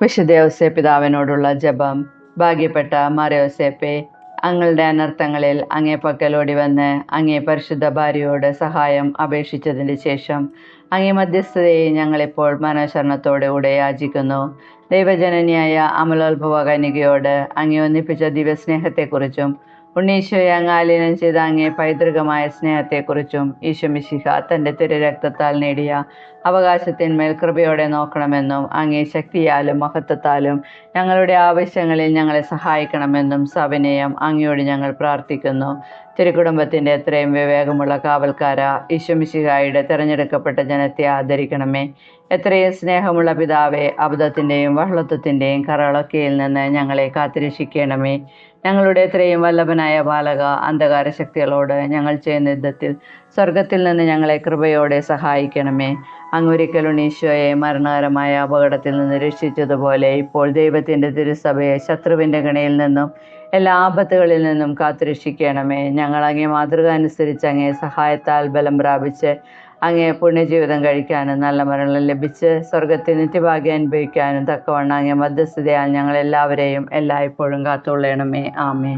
വിശുദ്ധ ഔസേ പിതാവിനോടുള്ള ജപം ഭാഗ്യപ്പെട്ട മാരയോസേപ്പെ അങ്ങളുടെ അനർത്ഥങ്ങളിൽ അങ്ങേ പക്കലോടി വന്ന് അങ്ങേ പരിശുദ്ധ ഭാര്യയോട് സഹായം അപേക്ഷിച്ചതിന് ശേഷം അങ്ങേ മധ്യസ്ഥതയെ ഞങ്ങളിപ്പോൾ മനോശരണത്തോടുകൂടെ യാചിക്കുന്നു ദൈവജനനിയായ അമലോത്ഭവ കന്യകയോട് അങ്ങേ ഒന്നിപ്പിച്ച ദിവ്യസ്നേഹത്തെക്കുറിച്ചും ഉണ്ണീശോയെ അങ്ങാലീനം ചെയ്ത അങ്ങേ പൈതൃകമായ സ്നേഹത്തെക്കുറിച്ചും ഈശോമിശിഹ തന്റെ തിരുരക്തത്താൽ നേടിയ അവകാശത്തിന്മേൽ കൃപയോടെ നോക്കണമെന്നും അങ്ങേ ശക്തിയാലും മഹത്വത്താലും ഞങ്ങളുടെ ആവശ്യങ്ങളിൽ ഞങ്ങളെ സഹായിക്കണമെന്നും സവിനയം അങ്ങയോട് ഞങ്ങൾ പ്രാർത്ഥിക്കുന്നു. തിരുക്കുടുംബത്തിന്റെ എത്രയും വിവേകമുള്ള കാവൽക്കാര ഈശോമിശിഹായുടെ തിരഞ്ഞെടുക്കപ്പെട്ട ജനത്തെ ആദരിക്കണമേ. എത്രയും സ്നേഹമുള്ള പിതാവെ അബദ്ധത്തിന്റെയും വഹളത്വത്തിന്റെയും കറളൊക്കെയിൽ നിന്ന് ഞങ്ങളെ കാത്തിരക്ഷിക്കണമേ. ഞങ്ങളുടെ എത്രയും വല്ലഭനായ ബാലക അന്ധകാര ശക്തികളോട് ഞങ്ങൾ ചെയ്യുന്ന യുദ്ധത്തിൽ സ്വർഗത്തിൽ നിന്ന് ഞങ്ങളെ കൃപയോടെ സഹായിക്കണമേ. അങ്ങൊരിക്കൽ ഉണീശോയെ മരണകരമായ അപകടത്തിൽ നിന്ന് രക്ഷിച്ചതുപോലെ ഇപ്പോൾ ദൈവത്തിന്റെ തിരുസഭയെ ശത്രുവിന്റെ ഗണയിൽ നിന്നും എല്ലാ ആപത്തുകളിൽ നിന്നും കാത്തുരക്ഷിക്കണമേ. ഞങ്ങൾ അങ്ങേ മാതൃക അനുസരിച്ച് അങ്ങേ സഹായത്താൽ ബലം പ്രാപിച്ച് അങ്ങേ പുണ്യജീവിതം കഴിക്കാനും നല്ല മരണം ലഭിച്ച് സ്വർഗത്തിൽ നിത്യഭാഗ്യം അനുഭവിക്കാനും തക്കവണ്ണം അങ്ങേ മധ്യസ്ഥതയാൽ ഞങ്ങളെല്ലാവരെയും എല്ലായ്പ്പോഴും കാത്തുകൊള്ളണമേ. ആമേ